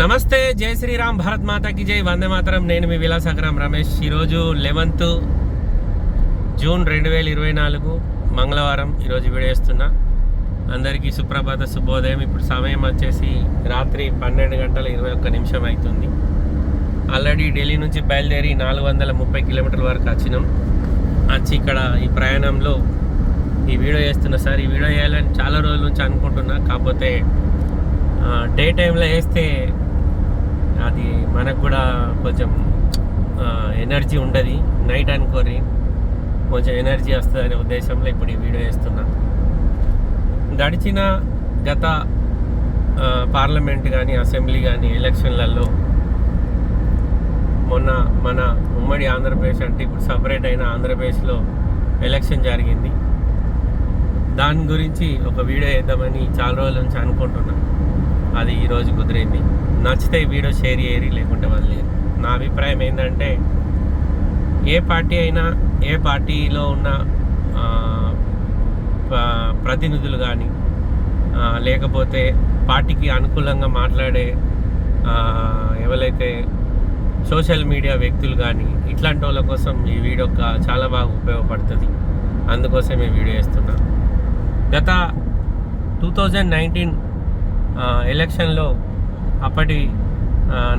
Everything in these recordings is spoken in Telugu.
నమస్తే జై శ్రీరామ్ భారత్ మాతాకి జై వందే మాతరం. నేను మీ విలాసగ్రామ్ రమేష్. ఈరోజు లెవెన్త్ జూన్ రెండు వేల ఇరవై నాలుగు మంగళవారం ఈరోజు విడేస్తున్నా అందరికీ సుప్రభాత శుభోదయం. ఇప్పుడు సమయం వచ్చేసి రాత్రి పన్నెండు గంటల ఇరవై ఒక్క నిమిషం అవుతుంది. ఆల్రెడీ ఢిల్లీ నుంచి బయలుదేరి నాలుగు వందల ముప్పై కిలోమీటర్ల వరకు వచ్చినాం. వచ్చి ఇక్కడ ఈ ప్రయాణంలో ఈ వీడియో చేస్తున్నా. సార్ ఈ వీడియో చేయాలని చాలా రోజుల నుంచి అనుకుంటున్నా. కాకపోతే డే టైంలో వేస్తే అది మనకు కూడా కొంచెం ఎనర్జీ ఉండదు. నైట్ అనుకోరి కొంచెం ఎనర్జీ వస్తుంది అనే ఉద్దేశంలో ఇప్పుడు ఈ వీడియో వేస్తున్నా గడిచిన గత పార్లమెంట్ కానీ అసెంబ్లీ కానీ ఎలక్షన్లలో మొన్న మన ఉమ్మడి ఆంధ్రప్రదేశ్ అంటే ఇప్పుడు సపరేట్ అయిన ఆంధ్రప్రదేశ్లో ఎలక్షన్ జరిగింది. దాని గురించి ఒక వీడియో వేద్దామని చాలా రోజుల నుంచి అనుకుంటున్నాను అది ఈరోజు కుదిరింది. నచ్చితే ఈ వీడియో షేర్ చేయరు లేకుంటే వదిలేరు నా అభిప్రాయం ఏంటంటే ఏ పార్టీ అయినా ఏ పార్టీలో ఉన్న ప్రతినిధులు కానీ లేకపోతే పార్టీకి అనుకూలంగా మాట్లాడే ఎవరైతే సోషల్ మీడియా వ్యక్తులు కానీ ఇట్లాంటి వాళ్ళ కోసం ఈ వీడియో ఒక- చాలా బాగా ఉపయోగపడుతుంది. అందుకోసం ఈ వీడియో వేస్తున్నా గత టూ థౌజండ్ నైన్టీన్ ఎలక్షన్లో అప్పటి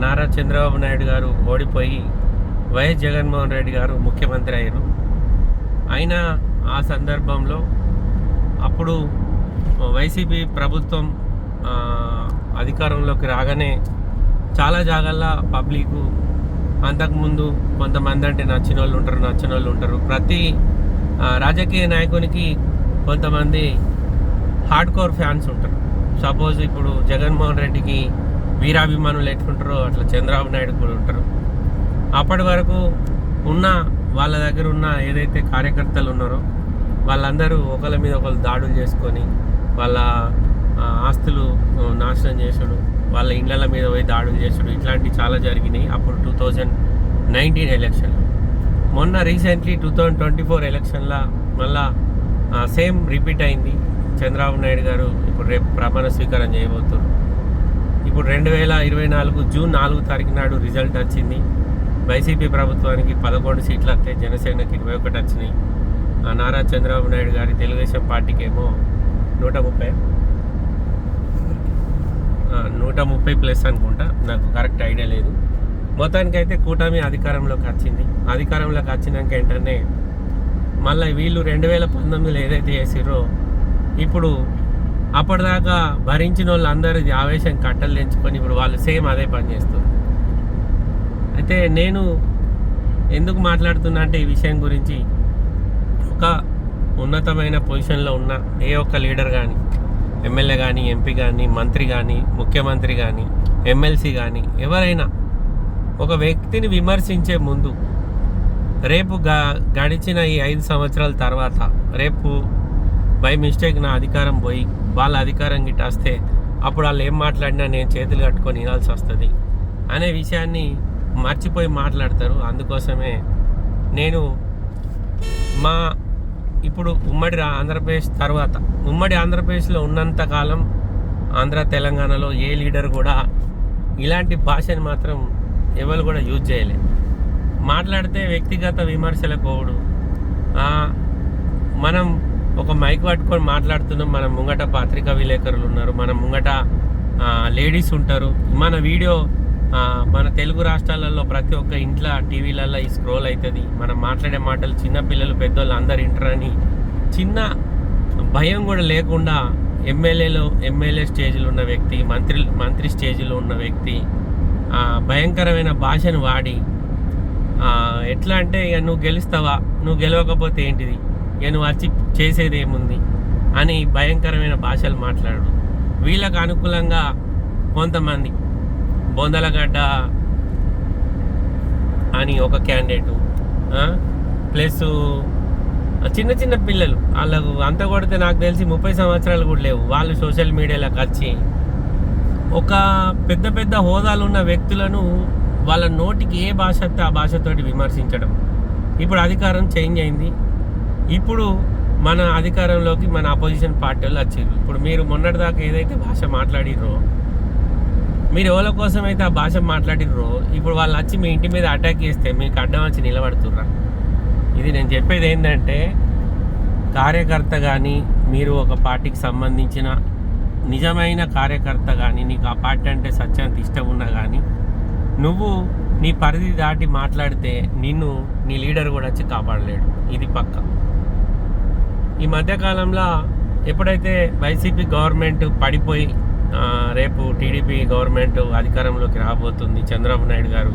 నారా చంద్రబాబు నాయుడు గారు ఓడిపోయి వైఎస్ జగన్మోహన్ రెడ్డి గారు ముఖ్యమంత్రి అయ్యారు. అయినా ఆ సందర్భంలో అప్పుడు వైసీపీ ప్రభుత్వం అధికారంలోకి రాగానే చాలా జాగాల్లో పబ్లిక్ అంతకుముందు కొంతమంది అంటే నచ్చిన వాళ్ళు ఉంటారు నచ్చిన వాళ్ళు ఉంటారు. ప్రతి రాజకీయ నాయకునికి కొంతమంది హార్డ్ కోర్ ఫ్యాన్స్ ఉంటారు. సపోజ్ ఇప్పుడు జగన్మోహన్ రెడ్డికి వీరాభిమానులు ఎట్లుంటారో అట్లా చంద్రబాబు నాయుడు కూడా ఉంటారు. అప్పటి వరకు ఉన్న వాళ్ళ దగ్గర ఉన్న ఏదైతే కార్యకర్తలు ఉన్నారో వాళ్ళందరూ ఒకళ్ళ మీద ఒకళ్ళు దాడులు చేసుకొని వాళ్ళ ఆస్తులు నాశనం చేసుడు వాళ్ళ ఇళ్ళ మీద పోయి దాడులు చేసుడు ఇట్లాంటివి చాలా జరిగినాయి. అప్పుడు టూ థౌజండ్ నైన్టీన్ ఎలక్షన్. మొన్న recently two thousand twenty four ఎలక్షన్లో మళ్ళా సేమ్ రిపీట్ అయింది. చంద్రబాబు నాయుడు గారు ఇప్పుడు రేపు ప్రమాణ స్వీకారం చేయబోతున్నారు. ఇప్పుడు రెండు వేల ఇరవై నాలుగు జూన్ నాలుగు తారీఖు నాడు రిజల్ట్ వచ్చింది. వైసీపీ ప్రభుత్వానికి పదకొండు సీట్లు వస్తే జనసేనకి ఇరవై ఒకటి వచ్చినాయి. ఆ నారా చంద్రబాబు నాయుడు గారి తెలుగుదేశం పార్టీకి ఏమో నూట ముప్పై. నూట ముప్పై ప్లస్ అనుకుంటా. నాకు కరెక్ట్ ఐడియా లేదు. మొత్తానికైతే కూటమి అధికారంలోకి వచ్చింది. అధికారంలోకి వచ్చినాక ఏంటనే మళ్ళీ వీళ్ళు రెండు వేల పంతొమ్మిదిలో ఏదైతే చేసిరో ఇప్పుడు అప్పటిదాకా భరించిన వాళ్ళు అందరూ ఆవేశం కట్టలు తెంచుకొని ఇప్పుడు వాళ్ళు సేమ్ అదే పని చేస్తారు అయితే నేను ఎందుకు మాట్లాడుతున్నా అంటే ఈ విషయం గురించి ఒక ఉన్నతమైన పొజిషన్లో ఉన్న ఏ ఒక్క లీడర్ కానీ ఎమ్మెల్యే కానీ ఎంపీ కానీ మంత్రి కానీ ముఖ్యమంత్రి కానీ ఎమ్మెల్సీ కానీ ఎవరైనా ఒక వ్యక్తిని విమర్శించే ముందు రేపు గ గడిచిన ఈ ఐదు సంవత్సరాల తర్వాత రేపు బై మిస్టేక్ నా అధికారం పోయి వాళ్ళ అధికారం గిట్టేస్తే అప్పుడు వాళ్ళు ఏం మాట్లాడినా నేను చేతులు కట్టుకొని వినాల్సి వస్తుంది అనే విషయాన్ని మర్చిపోయి మాట్లాడతారు. అందుకోసమే నేను మా ఇప్పుడు ఉమ్మడి ఆంధ్రప్రదేశ్ తర్వాత ఉమ్మడి ఆంధ్రప్రదేశ్లో ఉన్నంత కాలం ఆంధ్ర తెలంగాణలో ఏ లీడర్ కూడా ఇలాంటి భాషని మాత్రం ఎవరు కూడా యూజ్ చేయలే. మాట్లాడితే వ్యక్తిగత విమర్శలకు మనం ఒక మైక్ పట్టుకొని మాట్లాడుతున్నాం మన ముంగట పాత్రికా విలేకరులు ఉన్నారు. మన ముంగట లేడీస్ ఉంటారు. మన వీడియో మన తెలుగు రాష్ట్రాలలో ప్రతి ఒక్క ఇంట్లో టీవీలలో ఈ స్క్రోల్ అవుతుంది మనం మాట్లాడే మాటలు చిన్నపిల్లలు పెద్దోళ్ళు అందరు వింటారని చిన్న భయం కూడా లేకుండా ఎమ్మెల్యేలో ఎమ్మెల్యే స్టేజ్లో ఉన్న వ్యక్తి మంత్రి మంత్రి స్టేజ్లో ఉన్న వ్యక్తి భయంకరమైన భాషను వాడి ఎట్లా అంటే ఇక నువ్వు గెలుస్తావా? నువ్వు గెలవకపోతే ఏంటిది? ఇక నువ్వు వచ్చి చేసేదేముంది అని భయంకరమైన భాషలు మాట్లాడడం వీళ్ళకు అనుకూలంగా కొంతమంది బొందలగడ్డ అని ఒక క్యాండిడేటు ప్లస్ చిన్న చిన్న పిల్లలు. వాళ్ళకు అంత కొడితే నాకు తెలిసి ముప్పై సంవత్సరాలు కూడా లేవు. వాళ్ళు సోషల్ మీడియాలోకి వచ్చి ఒక పెద్ద పెద్ద హోదాలు ఉన్న వ్యక్తులను వాళ్ళ నోటికి ఏ భాష ఆ భాషతోటి విమర్శించడం. ఇప్పుడు అధికారం చేంజ్ అయింది. ఇప్పుడు మన అధికారంలోకి మన అపోజిషన్ పార్టీ వాళ్ళు వచ్చారు. ఇప్పుడు మీరు మొన్నటిదాకా ఏదైతే భాష మాట్లాడిరో మీరు ఎవరి కోసం అయితే ఆ భాష మాట్లాడిర్రో ఇప్పుడు వాళ్ళు వచ్చి మీ ఇంటి మీద అటాక్ చేస్తే మీకు అడ్డం వచ్చి నిలబడుతుర్రా? ఇది నేను చెప్పేది ఏంటంటే కార్యకర్త కానీ మీరు ఒక పార్టీకి సంబంధించిన నిజమైన కార్యకర్త కానీ నీకు ఆ పార్టీ అంటే సత్యాంత ఇష్టం ఉన్నా కానీ నువ్వు నీ పరిధి దాటి మాట్లాడితే నిన్ను నీ లీడర్ కూడా వచ్చి కాపాడలేడు. ఇది పక్క. ఈ మధ్యకాలంలో ఎప్పుడైతే వైసీపీ గవర్నమెంట్ పడిపోయి రేపు టీడీపీ గవర్నమెంట్ అధికారంలోకి రాబోతుంది చంద్రబాబు నాయుడు గారు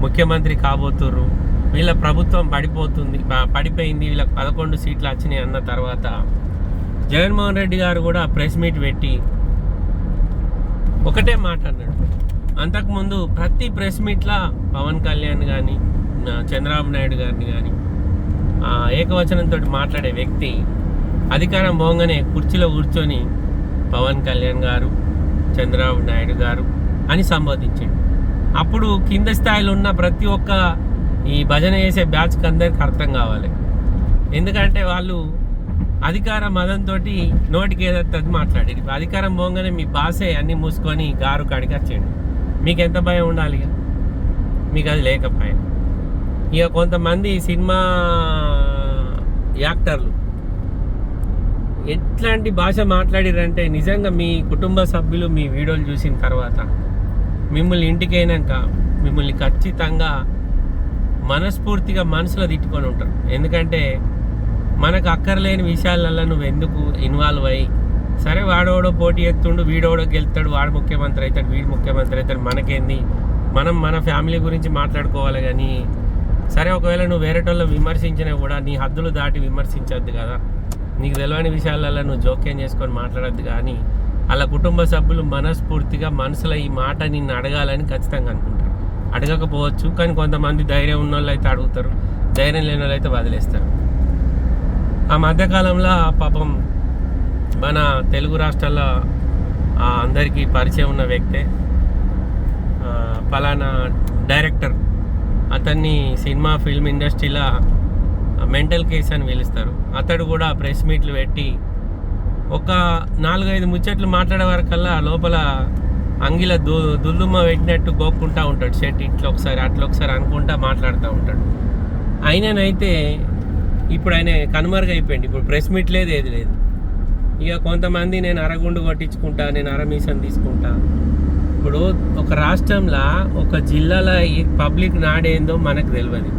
ముఖ్యమంత్రి కాబోతుర్రు వీళ్ళ ప్రభుత్వం పడిపోతుంది పడిపోయింది వీళ్ళకి పదకొండు సీట్లు వచ్చినాయి అన్న తర్వాత జగన్మోహన్ రెడ్డి గారు కూడా ప్రెస్ మీట్ పెట్టి ఒకటే మాట అన్నాడు. అంతకుముందు ప్రతి ప్రెస్ మీట్లో పవన్ కళ్యాణ్ కానీ చంద్రబాబు నాయుడు గారిని కానీ ఏకవచనంతో మాట్లాడే వ్యక్తి అధికారం పోగానే కుర్చీలో కూర్చొని పవన్ కళ్యాణ్ గారు చంద్రబాబు నాయుడు గారు అని సంబోధించాడు. అప్పుడు కింద స్థాయిలో ఉన్న ప్రతి ఒక్క ఈ భజన చేసే బ్యాచ్కి అందరికి అర్థం కావాలి. ఎందుకంటే వాళ్ళు అధికార మదంతో నోటికి ఏదైతే మాట్లాడారు. ఇప్పుడు అధికారం పోగానే మీ బాసే అన్ని మూసుకొని గారు కాడికి వచ్చేయండి మీకు ఎంత భయం ఉండాలి మీకు అది లేకపోయా ఇక కొంతమంది సినిమా యాక్టర్లు ఎట్లాంటి భాష మాట్లాడిరంటే నిజంగా మీ కుటుంబ సభ్యులు మీ వీడియోలు చూసిన తర్వాత మిమ్మల్ని ఇంటికి అయినాక మిమ్మల్ని ఖచ్చితంగా మనస్ఫూర్తిగా మనసులో తిట్టుకొని ఉంటారు. ఎందుకంటే మనకు అక్కర్లేని విషయాలలో నువ్వు ఎందుకు ఇన్వాల్వ్ అయ్యి? సరే వాడోడో పోటీ ఎత్తుండు వీడోడో గెలుతాడు వాడు ముఖ్యమంత్రి అవుతాడు వీడు ముఖ్యమంత్రి అవుతాడు మనకేంది? మనం మన ఫ్యామిలీ గురించి మాట్లాడుకోవాలి కానీ సరే ఒకవేళ నువ్వు వేరేటోళ్ళు విమర్శించినా కూడా నీ హద్దులు దాటి విమర్శించద్దు కదా. నీకు తెలియని విషయాలలో నువ్వు జోక్యం చేసుకొని మాట్లాడద్దు కానీ అలా కుటుంబ సభ్యులు మనస్ఫూర్తిగా మనసులో ఈ మాట నిన్ను అడగాలని ఖచ్చితంగా అనుకుంటారు. అడగకపోవచ్చు కానీ కొంతమంది ధైర్యం ఉన్న వాళ్ళు అయితే అడుగుతారు ధైర్యం లేని వాళ్ళు అయితే వదిలేస్తారు. ఆ మధ్యకాలంలో పాపం మన తెలుగు రాష్ట్రాల్లో అందరికీ పరిచయం ఉన్న వ్యక్తే ఫలానా పలానా డైరెక్టర్. అతన్ని సినిమా ఫిల్మ్ ఇండస్ట్రీలో మెంటల్ కేస్ అని పిలుస్తారు. అతడు కూడా ప్రెస్ మీట్లు పెట్టి ఒక నాలుగైదు ముచ్చట్లు మాట్లాడే వరకల్లా లోపల అంగిల దు దుల్దుమ్మ పెట్టినట్టు గోక్కుంటా ఉంటాడు. షర్ట్ ఇట్లా ఒకసారి అట్లా ఒకసారి అనుకుంటా మాట్లాడుతూ ఉంటాడు. ఆయననైతే ఇప్పుడు ఆయన కనుమరుగైపోయింది ఇప్పుడు ప్రెస్ మీట్ లేదు ఏది లేదు. ఇక కొంతమంది నేను అరగుండు కొట్టించుకుంటా నేను అరమీసం తీసుకుంటా. ఇప్పుడు ఒక రాష్ట్రంలో ఒక జిల్లాలో ఈ పబ్లిక్ నాడేందో మనకు తెలియదు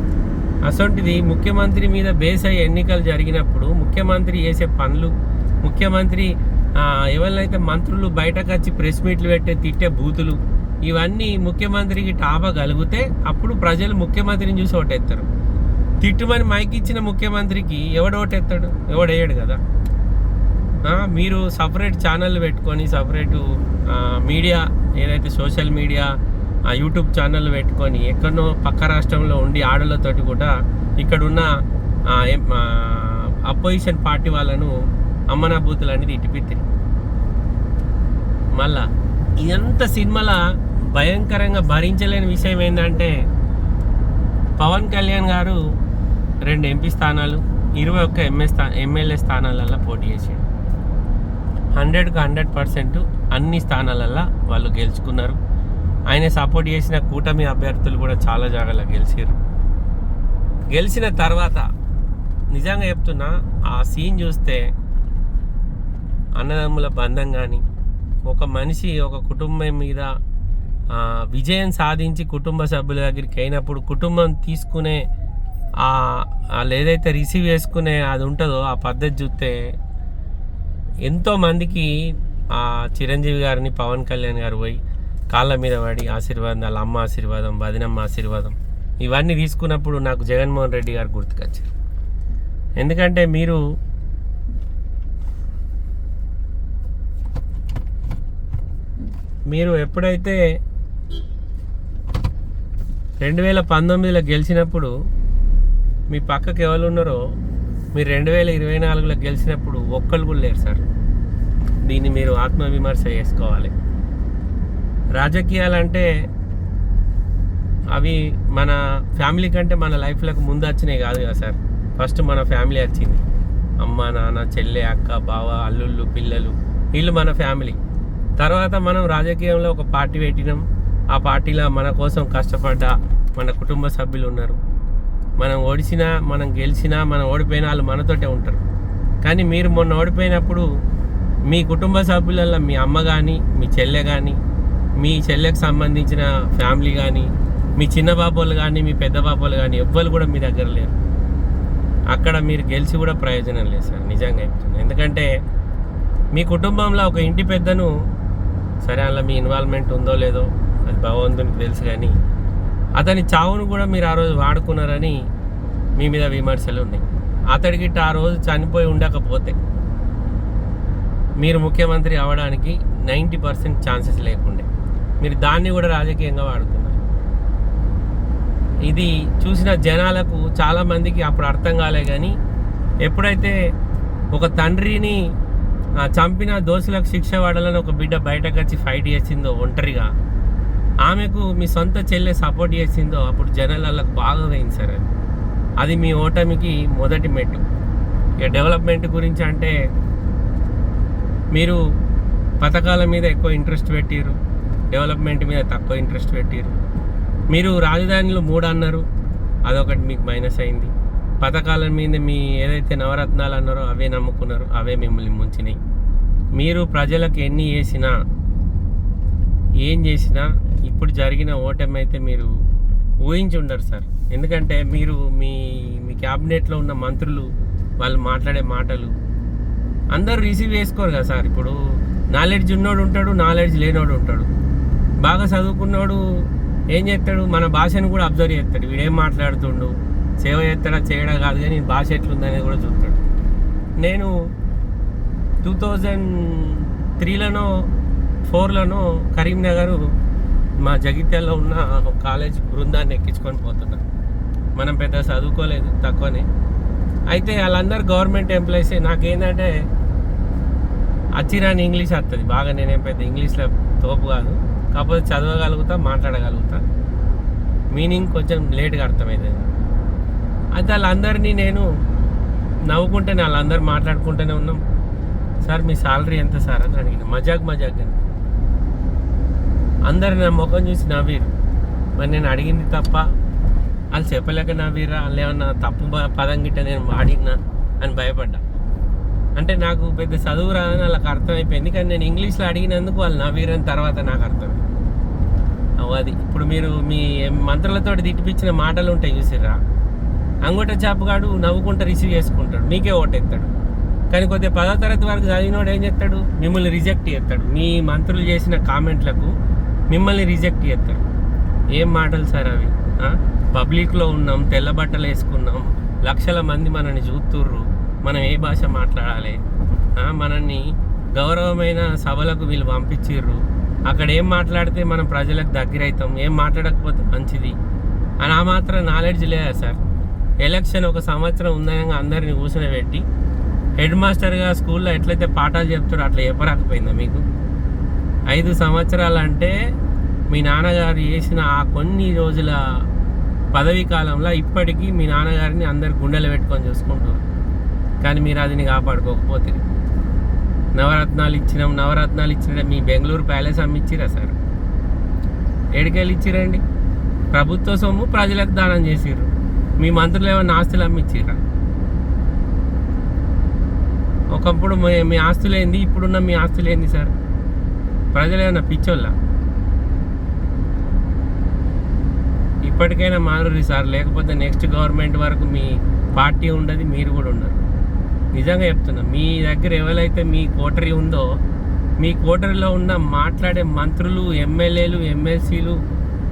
అసొంటిది ముఖ్యమంత్రి మీద బేస్ అయ్యి ఎన్నికలు జరిగినప్పుడు ముఖ్యమంత్రి చేసే పనులు ముఖ్యమంత్రి ఎవరినైతే మంత్రులు బయటకు వచ్చి ప్రెస్ మీట్లు పెట్టే తిట్టే బూతులు ఇవన్నీ ముఖ్యమంత్రికి టాపా కలిగితే అప్పుడు ప్రజలు ముఖ్యమంత్రిని చూసి ఓటేస్తారు తిట్టుమని మైక్ ఇచ్చిన ముఖ్యమంత్రికి ఎవడు ఓటేస్తాడు ఎవడేయడు కదా? మీరు సపరేట్ ఛానల్ పెట్టుకొని సపరేటు మీడియా ఏదైతే సోషల్ మీడియా ఆ యూట్యూబ్ ఛానల్ పెట్టుకొని ఎక్కడో పక్క రాష్ట్రంలో ఉండి ఆడలతోటి కూడా ఇక్కడున్న అపోజిషన్ పార్టీ వాళ్ళను అమ్మనా అనేది తిట్టిపిత్తిరి మళ్ళా ఇదంతా సినిమాల భయంకరంగా భరించలేని విషయం ఏంటంటే పవన్ కళ్యాణ్ గారు రెండు ఎంపీ స్థానాలు ఇరవై ఒక్క ఎంఏ స్థా ఎమ్మెల్యే స్థానాలల్లో పోటీ చేసాడు హండ్రెడ్కి హండ్రెడ్ పర్సెంట్ అన్ని స్థానాలల్లో వాళ్ళు గెలుచుకున్నారు. ఆయన సపోర్ట్ చేసిన కూటమి అభ్యర్థులు కూడా చాలా జాగాలో గెలిచారు గెలిచిన తర్వాత నిజంగా చెప్తున్నా ఆ సీన్ చూస్తే అన్నదమ్ముల బంధం కానీ ఒక మనిషి ఒక కుటుంబం మీద విజయం సాధించి కుటుంబ సభ్యుల దగ్గరికి అయినప్పుడు కుటుంబం తీసుకునే లేదైతే వాళ్ళు ఏదైతే రిసీవ్ చేసుకునే అది ఉంటుందో ఆ పద్ధతి చూస్తే ఎంతోమందికి ఆ చిరంజీవి గారిని పవన్ కళ్యాణ్ గారు పోయి కాళ్ళ మీద పడి ఆశీర్వాదం వాళ్ళ అమ్మ ఆశీర్వాదం వదినమ్మ ఆశీర్వాదం ఇవన్నీ తీసుకున్నప్పుడు నాకు జగన్మోహన్ రెడ్డి గారు గుర్తుకొచ్చారు. ఎందుకంటే మీరు మీరు ఎప్పుడైతే రెండు వేల పంతొమ్మిదిలో గెలిచినప్పుడు మీ పక్కకి ఎవరు ఉన్నారో మీరు రెండు వేల ఇరవై నాలుగులో గెలిచినప్పుడు ఒక్కళ్ళు కూడా లేరు సార్. దీన్ని మీరు ఆత్మవిమర్శ చేసుకోవాలి. రాజకీయాలంటే అవి మన ఫ్యామిలీ కంటే మన లైఫ్లకు ముందు వచ్చినాయి కాదు కదా సార్. ఫస్ట్ మన ఫ్యామిలీ వచ్చింది. అమ్మ నాన్న చెల్లె అక్క బావ అల్లుళ్ళు పిల్లలు వీళ్ళు మన ఫ్యామిలీ. తర్వాత మనం రాజకీయంలో ఒక పార్టీ పెట్టినాం. ఆ పార్టీలో మన కోసం కష్టపడ్డ మన కుటుంబ సభ్యులు ఉన్నారు. మనం ఓడిసినా మనం గెలిచినా మనం ఓడిపోయిన వాళ్ళు మనతోటే ఉంటారు. కానీ మీరు మొన్న ఓడిపోయినప్పుడు మీ కుటుంబ సభ్యులలో మీ అమ్మ కానీ మీ చెల్లె కానీ మీ చెల్లెకి సంబంధించిన ఫ్యామిలీ కానీ మీ చిన్న బాబోళ్ళు కానీ మీ పెద్ద బాబోళ్ళు కానీ ఎవ్వరు కూడా మీ దగ్గర లేరు. అక్కడ మీరు గెలిచి కూడా ప్రయోజనం లేదు సార్ నిజంగా చెప్తున్నాను ఎందుకంటే మీ కుటుంబంలో ఒక ఇంటి పెద్దను సరే అందులో మీ ఇన్వాల్వ్మెంట్ ఉందో లేదో అది భగవంతునికి తెలుసు కానీ అతని చావును కూడా మీరు ఆ రోజు వాడుకున్నారని మీ మీద విమర్శలు ఉన్నాయి. అతడికి ఆ రోజు చనిపోయి ఉండకపోతే మీరు ముఖ్యమంత్రి అవ్వడానికి నైంటీ పర్సెంట్ ఛాన్సెస్ లేకుండే. మీరు దాన్ని కూడా రాజకీయంగా వాడుతున్నారు. ఇది చూసిన జనాలకు చాలామందికి అప్పుడు అర్థం కాలే కానీ ఎప్పుడైతే ఒక తండ్రిని చంపిన దోషులకు శిక్ష పడాలని ఒక బిడ్డ బయటకు వచ్చి ఫైట్ చేసిందో ఒంటరిగా ఆమెకు మీ సొంత చెల్లె సపోర్ట్ చేసిందో అప్పుడు జనాలకు బాగా వేయించారు అది. అది మీ ఓటమికి మొదటి మెట్టు. ఇక డెవలప్మెంట్ గురించి అంటే మీరు పథకాల మీద ఎక్కువ ఇంట్రెస్ట్ పెట్టిరు డెవలప్మెంట్ మీద తక్కువ ఇంట్రెస్ట్ పెట్టారు మీరు రాజధానిలో మూడు అన్నారు అదొకటి మీకు మైనస్ అయింది. పథకాల మీద మీ ఏదైతే నవరత్నాలు అన్నారో అవే నమ్ముకున్నారు అవే మిమ్మల్ని ముంచినాయి. మీరు ప్రజలకు ఎన్ని చేసినా ఏం చేసినా ఇప్పుడు జరిగిన ఓటమి అయితే మీరు ఊహించి ఉండరు సార్. ఎందుకంటే మీరు మీ మీ క్యాబినెట్లో ఉన్న మంత్రులు వాళ్ళు మాట్లాడే మాటలు అందరూ రిసీవ్ చేసుకోరు కదా సార్. ఇప్పుడు నాలెడ్జ్ ఉన్నోడు ఉంటాడు నాలెడ్జ్ లేనోడు ఉంటాడు. బాగా చదువుకున్నాడు ఏం చేస్తాడు? మన భాషను కూడా అబ్జర్వ్ చేస్తాడు. వీడేం మాట్లాడుతుండు? సేవ చేస్తాడా? చేయడా? కాదు కానీ భాష ఎట్లుందనేది కూడా చూస్తాడు. నేను టూ థౌజండ్ త్రీలోనో ఫోర్లోనో కరీంనగర్ మా జగిత్యాలలో ఉన్న ఒక కాలేజ్ బృందాన్ని ఎక్కించుకొని పోతున్నాను మనం పెద్ద చదువుకోలేదు తక్కువనే. అయితే వాళ్ళందరూ గవర్నమెంట్ ఎంప్లాయీసే నాకేంటంటే అచ్చిరాని ఇంగ్లీష్ వస్తుంది బాగా నేనేం పెద్ద ఇంగ్లీష్లో తోపు కాదు. కాకపోతే చదవగలుగుతా మాట్లాడగలుగుతా. మీనింగ్ కొంచెం లేట్గా అర్థమైంది. అయితే వాళ్ళందరినీ నేను నవ్వుకుంటేనే వాళ్ళందరూ మాట్లాడుకుంటూనే ఉన్నాం. సార్ మీ సాలరీ ఎంత సార్? అని అడిగిన. మజాక్ మజాక్ అని అందరు నా ముఖం చూసి నవ్వీరు. మరి నేను అడిగింది తప్ప వాళ్ళు చెప్పలేక నవ్వీరా? వాళ్ళు ఏమన్నా తప్పు పదం గిట్ట నేను వాడినా అని భయపడ్డా. అంటే నాకు పెద్ద చదువు రాదని వాళ్ళకి అర్థమైపోయింది. కానీ నేను ఇంగ్లీష్లో అడిగినందుకు వాళ్ళు నవ్వీరని తర్వాత నాకు అర్థమైంది. అది ఇప్పుడు మీరు మీ మంత్రులతో తిట్టిపించిన మాటలు ఉంటాయి చూసిర్రా? అంగుట చేపగాడు నవ్వుకుంటూ రిసీవ్ చేసుకుంటాడు. మీకే ఓటెత్తాడు. కానీ కొద్దిగా పదో తరగతి వరకు చదివినోడు ఏం చేస్తాడు? మిమ్మల్ని రిజెక్ట్ చేస్తాడు. మీ మంత్రులు చేసిన కామెంట్లకు మిమ్మల్ని రిజెక్ట్ చేస్తాడు ఏం మాటలు సార్ అవి? పబ్లిక్లో ఉన్నాం తెల్ల బట్టలు వేసుకున్నాం లక్షల మంది మనల్ని చూస్తుర్రు. మనం ఏ భాష మాట్లాడాలి? మనల్ని గౌరవమైన సభలకు వీళ్ళు పంపించిర్రు. అక్కడ ఏం మాట్లాడితే మనం ప్రజలకు దగ్గర అవుతాం ఏం మాట్లాడకపోతే మంచిది అని ఆ మాత్రం నాలెడ్జ్ లేదా సార్. ఎలక్షన్ ఒక సంవత్సరం ఉందనగా అందరిని కూర్చొని పెట్టి హెడ్ మాస్టర్గా స్కూల్లో ఎట్లయితే పాఠాలు చెప్తారో అట్లా చెప్పరాకపోయిందా మీకు? ఐదు సంవత్సరాలు అంటే మీ నాన్నగారు చేసిన ఆ కొన్ని రోజుల పదవీ కాలంలో ఇప్పటికీ మీ నాన్నగారిని అందరు గుండెలు పెట్టుకొని చూసుకుంటారు కానీ మీరు అదిని కాపాడుకోకపోతే నవరత్నాలు ఇచ్చినాం నవరత్నాలు ఇచ్చిన మీ బెంగళూరు ప్యాలెస్ అమ్మిచ్చిరా సార్? ఏడికెళ్ళి ఇచ్చిరండి? ప్రభుత్వ సొమ్ము ప్రజలకు దానం చేసిర్రు. మీ మంత్రులు ఏమైనా ఆస్తులు అమ్మిచ్చిర్రా? ఒకప్పుడు మీ- మీ ఆస్తులు ఏంది? ఇప్పుడున్న మీ ఆస్తులు ఏంది సార్? ప్రజలు ఏమైనా పిచ్చోళ్ళ? ఇప్పటికైనా మారురి సార్ లేకపోతే నెక్స్ట్ గవర్నమెంట్ వరకు మీ పార్టీ ఉండదు మీరు కూడా ఉండరు. నిజంగా చెప్తున్నా మీ దగ్గర ఎవరైతే మీ కోటరీ ఉందో మీ కోటరీలో ఉన్న మాట్లాడే మంత్రులు ఎమ్మెల్యేలు ఎమ్మెల్సీలు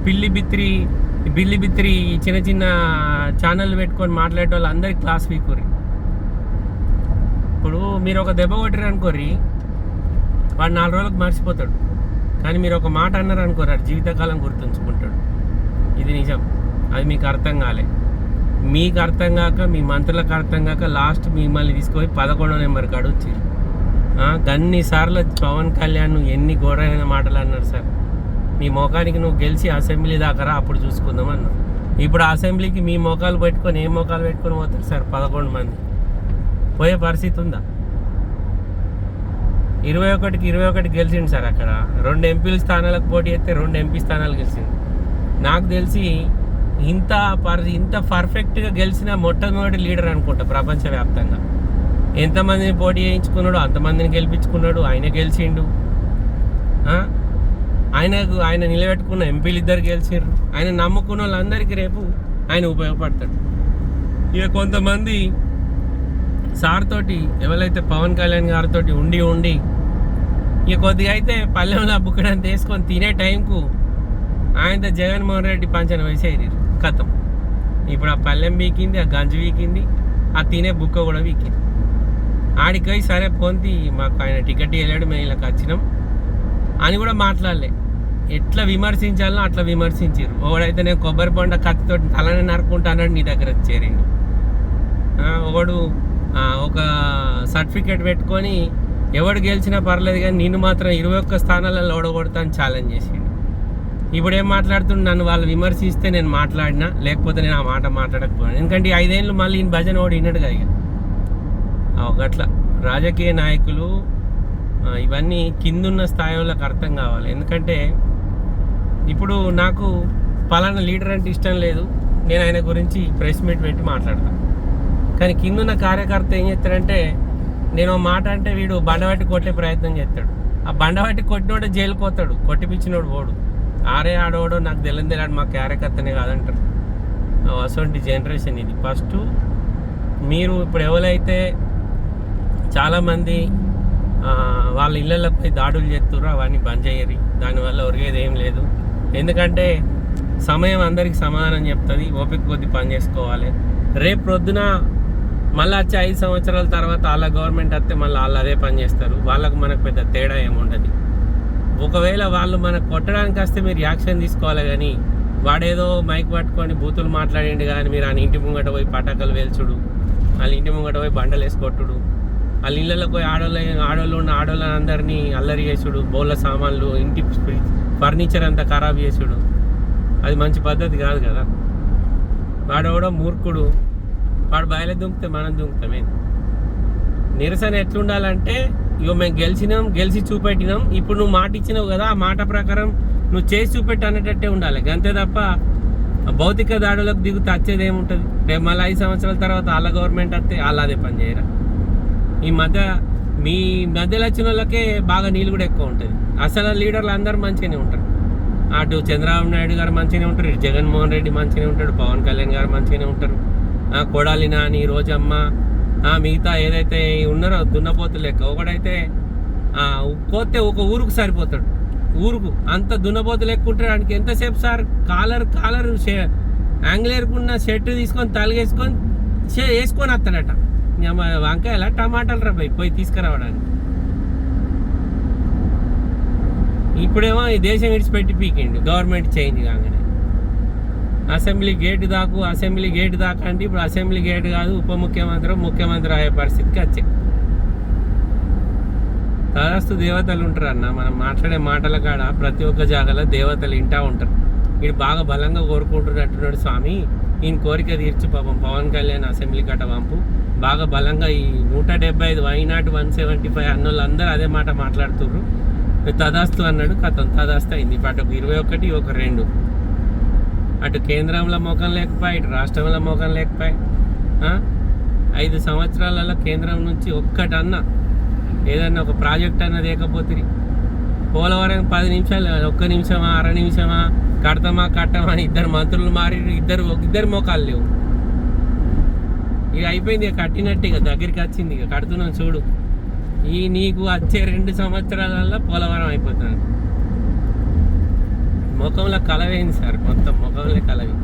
పిల్లి బిత్రి బిల్లి బిత్రి చిన్న చిన్న ఛానల్ పెట్టుకొని మాట్లాడే వాళ్ళు అందరికి క్లాస్ వీకుర్రి. ఇప్పుడు మీరు ఒక దెబ్బ కొట్టారు అనుకోర్రి వాడు నాలుగు రోజులకు మర్చిపోతాడు. కానీ మీరు ఒక మాట అన్నారు అనుకోరు జీవితకాలం గుర్తుంచుకుంటాడు. ఇది నిజం. అది మీకు అర్థం కాలే. మీకు అర్థం కాక మీ మంత్రులకు అర్థం కాక లాస్ట్ మిమ్మల్ని తీసుకొని పదకొండో నెంబర్ కాడ వచ్చారు సార్లు పవన్ కళ్యాణ్ నువ్వు ఎన్ని ఘోరమైన మాటలు అన్నాడు సార్. మీ మోకానికి నువ్వు గెలిచి అసెంబ్లీ దాకా రా, అప్పుడు చూసుకుందాం అన్నా ఇప్పుడు అసెంబ్లీకి మీ మోకాలు పెట్టుకొని ఏ మోకాలు పెట్టుకొని పోతారు సార్ పదకొండు మంది? పోయే పరిస్థితి ఉందా? ఇరవై ఒకటికి ఇరవై ఒకటి గెలిచిండు సార్ అక్కడ. రెండు ఎంపీల స్థానాలకు పోటీ చేస్తే రెండు ఎంపీ స్థానాలు గెలిచింది నాకు తెలిసి ఇంత పర్ ఇంత పర్ఫెక్ట్గా గెలిచిన మొట్టమొదటి లీడర్ అనుకుంటా ప్రపంచవ్యాప్తంగా. ఎంతమందిని పోటీ చేయించుకున్నాడు అంతమందిని గెలిపించుకున్నాడు ఆయన గెలిచిండు. ఆయనకు ఆయన నిలబెట్టుకున్న ఎంపీలు ఇద్దరు గెలిచిర్రు. ఆయన నమ్ముకున్న వాళ్ళందరికీ రేపు ఆయన ఉపయోగపడతాడు. ఇక కొంతమంది సార్ తోటి ఎవరైతే పవన్ కళ్యాణ్ గారితో ఉండి ఉండి ఇక కొద్దిగా అయితే పల్లెంలో బుక్కడం తీసుకొని తినే టైంకు ఆయనతో జగన్మోహన్ రెడ్డి పంచన వేసేది కథం ఇప్పుడు ఆ పల్లెం వీకింది ఆ గంజి వీకింది ఆ తినే బుక్క కూడా వీకింది ఆడికి పోయి సరే పొంది మాకు ఆయన టికెట్ వెళ్ళాడు మేము ఇలా వచ్చినాం అని కూడా మాట్లాడలే. ఎట్లా విమర్శించాలో అట్లా విమర్శించారు ఒకడైతే నేను కొబ్బరి బొండ కత్తితో తలనే నరుకుంటానని నీ దగ్గర చేరిండు. ఒకడు ఒక సర్టిఫికేట్ పెట్టుకొని ఎవడు గెలిచినా పర్లేదు కానీ నిన్ను మాత్రం ఇరవై ఒక్క స్థానాలలో ఓడగొడతాను ఛాలెంజ్ చేసిండు. ఇప్పుడు ఏం మాట్లాడుతుండే? నన్ను వాళ్ళు విమర్శిస్తే నేను మాట్లాడినా లేకపోతే నేను ఆ మాట మాట్లాడకపోయాను. ఎందుకంటే ఈ ఐదేళ్ళు మళ్ళీ ఈయన భజన ఓడి విన్నాడుగా ఇక. ఒకట్లా రాజకీయ నాయకులు ఇవన్నీ కిందున్న స్థాయిలకు అర్థం కావాలి. ఎందుకంటే ఇప్పుడు నాకు పలానా లీడర్ అంటే ఇష్టం లేదు. నేను ఆయన గురించి ప్రెస్ మీట్ పెట్టి మాట్లాడతాను కానీ కిందున్న కార్యకర్త ఏం చేస్తాడంటే నేను మాట అంటే వీడు బండబట్టి కొట్టే ప్రయత్నం చేస్తాడు. ఆ బండబట్టి కొట్టినోడు జైలుకి పోతాడు. కొట్టిపిచ్చినోడు ఓడు ఆరే ఆడవాడు నాకు తెలియదు తెలియదు మా కార్యకర్తనే కాదంటారు. అసొంటి జనరేషన్ ఇది. ఫస్ట్ మీరు ఇప్పుడు ఎవరైతే చాలామంది వాళ్ళ ఇళ్ళపై పోయి దాడులు చేస్తుర్రో అవన్నీ బంద్ చేయరు దానివల్ల ఒరిగేది ఏం లేదు. ఎందుకంటే సమయం అందరికి సమాధానం చెప్తుంది. ఓపిక కొద్ది పని చేసుకోవాలి. రేపు రొద్దున మళ్ళీ వచ్చే ఐదు సంవత్సరాల తర్వాత వాళ్ళ గవర్నమెంట్ వస్తే మళ్ళీ వాళ్ళు అదే పని చేస్తారు. వాళ్ళకు మనకు పెద్ద తేడా ఏముండదు. ఒకవేళ వాళ్ళు మనకు కొట్టడానికి వస్తే మీరు యాక్షన్ తీసుకోవాలి కానీ వాడేదో మైక్ పట్టుకొని బూతులు మాట్లాడిండు కానీ మీరు ఆయన ఇంటి ముంగట పోయి పటాకలు వేల్చుడు వాళ్ళ ఇంటి ముంగట పోయి బండలు వేసుకొట్టుడు వాళ్ళ ఇళ్ళకి పోయి ఆడోళ్ళ ఆడోళ్ళు ఉన్న ఆడోళ్ళని అందరినీ అల్లరి చేసుడు బోళ్ళ సామాన్లు ఇంటి ఫర్నిచర్ అంతా ఖరాబ్ చేసుడు. అది మంచి పద్ధతి కాదు కదా. వాడెవడో మూర్ఖుడు వాడు బయలు దుంకితే మనం దుంకుతామే నిరసన ఎట్లుండాలంటే ఇగో మేము గెలిచినాం గెలిచి చూపెట్టినాం. ఇప్పుడు నువ్వు మాట ఇచ్చినావు కదా ఆ మాట ప్రకారం నువ్వు చేసి చూపెట్టి అనేటట్టే ఉండాలి. అంతే తప్ప భౌతిక దాడులకు దిగుతే తచ్చేది ఏముంటుంది రేపు మళ్ళీ ఐదు సంవత్సరాల తర్వాత వాళ్ళ గవర్నమెంట్ వస్తే వాళ్ళు అదే పని చేయరా? ఈ మధ్య మీ మధ్యలో వచ్చిన వాళ్ళకే బాగా నీళ్ళు కూడా ఎక్కువ ఉంటుంది. అసలు లీడర్లు అందరూ మంచిగానే ఉంటారు. అటు చంద్రబాబు నాయుడు గారు మంచిగానే ఉంటారు ఇటు జగన్మోహన్ రెడ్డి మంచిగానే ఉంటాడు పవన్ కళ్యాణ్ గారు మంచిగానే ఉంటారు. కొడాలి నాని రోజమ్మ మిగతా ఏదైతే ఉన్నారో దున్నపోతు లెక్క ఒకడైతే కోతే ఒక ఊరుకు సరిపోతాడు. ఊరుకు అంత దున్నపోతులు లెక్క ఆయనకి ఎంతసేపు సార్? కాలర్ కాలర్ యాంగ్లేరుకున్న షర్ట్ తీసుకొని తలగేసుకొని షే- వేసుకొని వస్తాడట. మీ వంకాయల టమాటాలు రా పోయి పోయి తీసుకురావడానికి. ఇప్పుడేమో ఈ దేశం విడిచిపెట్టి పీకిండు. గవర్నమెంట్ చేంజ్ కాగానే. అసెంబ్లీ గేట్ దాకు అసెంబ్లీ గేట్ దాకా అంటే ఇప్పుడు అసెంబ్లీ గేట్ కాదు ఉప ముఖ్యమంత్రి ముఖ్యమంత్రి అయ్యే పరిస్థితికి వచ్చాయి తదస్తు దేవతలు ఉంటారు అన్న మనం మాట్లాడే మాటల కాడ ప్రతి ఒక్క జాగాలో దేవతలు ఇంటా ఉంటారు. వీడు బాగా బలంగా కోరుకుంటున్నట్టున్నాడు స్వామి. ఈయన కోరిక తీర్చు పాపం పవన్ కళ్యాణ్ అసెంబ్లీ కట్ట పంపు. బాగా బలంగా ఈ నూట డెబ్బై ఐదు why not one seventy five అన్నోళ్ళు అందరూ అదే మాట మాట్లాడుతుర్రు. తదాస్తు అన్నాడు కథం. తదాస్తు అయింది. ఇప్పటి ఒక ఇరవై ఒకటి ఒక రెండు. అటు కేంద్రంలో ముఖం లేకపోయి ఇటు రాష్ట్రంలో ముఖం లేకపోయి ఐదు సంవత్సరాలలో కేంద్రం నుంచి ఒక్కటన్నా ఏదన్నా ఒక ప్రాజెక్ట్ అన్నది లేకపోతే పోలవరం పది నిమిషాలు ఒక్క నిమిషమా అర నిమిషమా కడతామా కట్టమా అని ఇద్దరు మంత్రులు మారి ఇద్దరు ఇద్దరు మోకాలు లేవు. ఇక అయిపోయింది ఇక కట్టినట్టు ఇక దగ్గరికి వచ్చింది ఇక కడుతున్నాం చూడు. ఈ నీకు వచ్చే రెండు సంవత్సరాలలో పోలవరం అయిపోతుంది. ముఖంలో కలవేయింది సార్? మొత్తం ముఖంలో కలవి.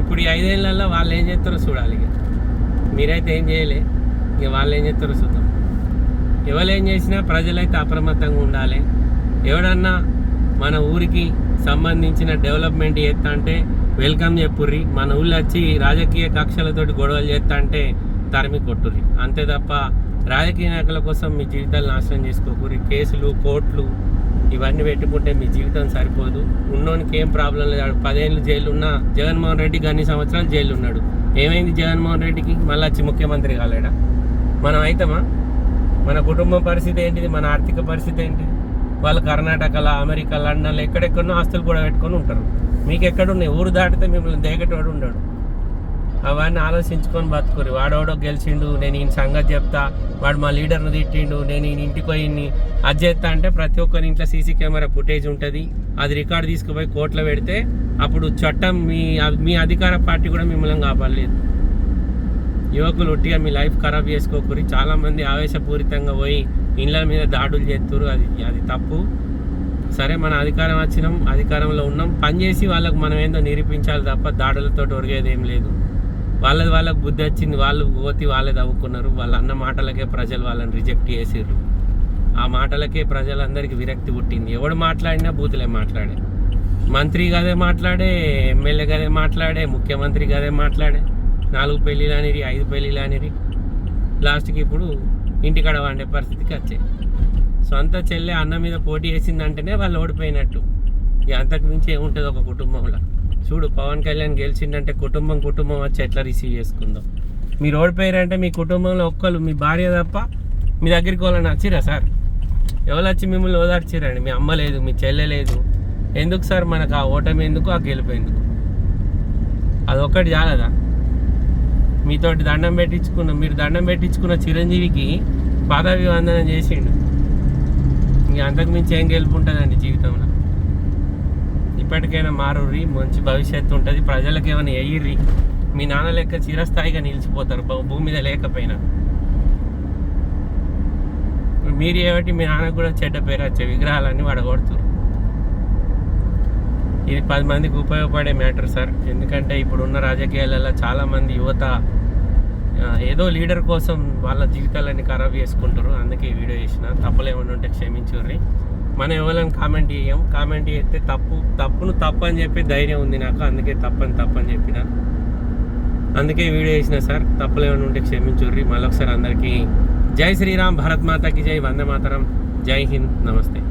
ఇప్పుడు ఈ ఐదేళ్ళలో వాళ్ళు ఏం చేస్తారో చూడాలి ఇక. మీరైతే ఏం చేయలే? ఇక వాళ్ళు ఏం చేస్తారో చూద్దాం. ఎవరు ఏం చేసినా ప్రజలైతే అప్రమత్తంగా ఉండాలి. ఎవడన్నా మన ఊరికి సంబంధించిన డెవలప్మెంట్ చేస్తా అంటే వెల్కమ్ చెప్పుర్రి. మన ఊళ్ళో వచ్చి రాజకీయ కక్షలతోటి గొడవలు చేస్తా అంటే తరిమి కొట్టుర్రి. అంతే తప్ప రాజకీయ నాయకుల కోసం మీ జీవితాలు నాశనం చేసుకోకూరి కేసులు కోర్టులు ఇవన్నీ పెట్టుకుంటే మీ జీవితం సరిపోదు. ఉన్నోనికి ఏం ప్రాబ్లం లేదు. పదేళ్ళు జైలు ఉన్నా జగన్మోహన్ రెడ్డికి అన్ని సంవత్సరాలు జైలు ఉన్నాడు ఏమైంది జగన్మోహన్ రెడ్డికి? మళ్ళీ వచ్చి ముఖ్యమంత్రి కాలేడా? మనం అవుతామా మన కుటుంబం పరిస్థితి ఏంటిది? మన ఆర్థిక పరిస్థితి ఏంటిది? వాళ్ళు కర్ణాటకలో అమెరికా లండన్లో ఎక్కడెక్కడో ఆస్తులు కూడా పెట్టుకొని ఉంటారు. మీకు ఎక్కడున్నాయి ఊరు దాటితే మిమ్మల్ని దేగటవాడు ఉండడు. అవన్నీ ఆలోచించుకొని బతుకురి వాడోడో గెలిచిండు నేను ఈయన సంగతి చెప్తా వాడు మా లీడర్ని తిట్టిండు నేను ఈయన ఇంటికి పోయి అది చేస్తా అంటే ప్రతి ఒక్కరి ఇంట్లో సీసీ కెమెరా ఫుటేజ్ ఉంటుంది. అది రికార్డు తీసుకుపోయి కోర్టులో పెడితే అప్పుడు చట్టం మీ మీ అధికార పార్టీ కూడా మిమ్మల్ని కాపాడలేదు. యువకులు ఒట్టిగా మీ లైఫ్ ఖరాబ్ చేసుకోకూరి చాలామంది ఆవేశపూరితంగా పోయి ఇండ్ల మీద దాడులు చేస్తున్నారు అది అది తప్పు. సరే మన అధికారం వచ్చినాం అధికారంలో ఉన్నాం. పని చేసి వాళ్ళకు మనం ఏందో నిరూపించాలి తప్ప దాడులతో ఒరిగేది ఏం లేదు. వాళ్ళది వాళ్ళకి బుద్ధి వచ్చింది వాళ్ళు పోతి వాళ్ళే తవ్వుకున్నారు. వాళ్ళ అన్న మాటలకే ప్రజలు వాళ్ళని రిజెక్ట్ చేసిర్రు. ఆ మాటలకే ప్రజలందరికీ విరక్తి పుట్టింది. ఎవడు మాట్లాడినా బూతులే మాట్లాడే. మంత్రి గదే మాట్లాడే ఎమ్మెల్యే గదే మాట్లాడే ముఖ్యమంత్రి గదే మాట్లాడే. నాలుగు పెళ్ళిలు అనిరి ఐదు పెళ్ళిలు అనిరి లాస్ట్కి ఇప్పుడు ఇంటికాడ వండే పరిస్థితికి వచ్చాయి. సొంత చెల్లె అన్న మీద పోటీ చేసిందంటేనే వాళ్ళు ఓడిపోయినట్టు. ఇక అంతకు మించి ఏముంటుంది ఒక కుటుంబంలో? చూడు పవన్ కళ్యాణ్ గెలిచిందంటే కుటుంబం కుటుంబం వచ్చి ఎట్లా రిసీవ్ చేసుకుందాం? మీరు ఓడిపోయారంటే మీ కుటుంబంలో ఒక్కరు మీ భార్య తప్ప మీ దగ్గరికి వాళ్ళని వచ్చిరా సార్? ఎవరు వచ్చి మిమ్మల్ని ఓదార్చిరండి? మీ అమ్మ లేదు మీ చెల్లె లేదు. ఎందుకు సార్ మనకు ఆ ఓటమి ఎందుకు ఆ గెలుపు ఎందుకు? అదొక్కటి చాలదా? మీతోటి దండం పెట్టించుకున్న మీరు దండం పెట్టించుకున్న చిరంజీవికి పదవి వందనం చేసిండు. ఇంక అంతకు మించి ఏం గెలుపు ఉంటుందండి జీవితంలో? ఇప్పటికైనా మారుర్రి మంచి భవిష్యత్తు ఉంటుంది. ప్రజలకు ఏమైనా ఎయ్యిర్రి. మీ నాన్న లెక్క చిరస్థాయిగా నిలిచిపోతారు. భూ- భూమి మీద లేకపోయినా. మీరు ఏమిటి? మీ నాన్నకు కూడా చెడ్డ పేరు వచ్చే విగ్రహాలన్నీ వడగొడుతురు ఇది పది మందికి ఉపయోగపడే మ్యాటర్ సార్. ఎందుకంటే ఇప్పుడున్న రాజకీయాలలో చాలామంది యువత ఏదో లీడర్ కోసం వాళ్ళ జీవితాలన్నీ ఖరాబ్ చేసుకుంటారు అందుకే ఈ వీడియో చేసిన. తప్పులు ఏమైనా ఉంటే క్షమించుర్రి. మనం ఎవరైనా కామెంట్ చేయం కామెంట్ చేస్తే తప్పు తప్పును తప్పు అని చెప్పి ధైర్యం ఉంది నాకు. అందుకే తప్పని తప్పని చెప్పిన. అందుకే వీడియో వేసిన సార్ తప్పులు ఏమైనా ఉంటే క్షమించుర్రి. మళ్ళొకసారి అందరికీ జై శ్రీరామ్ భారత్ మాతకి జై వందే మాతరం. జై హింద్ నమస్తే.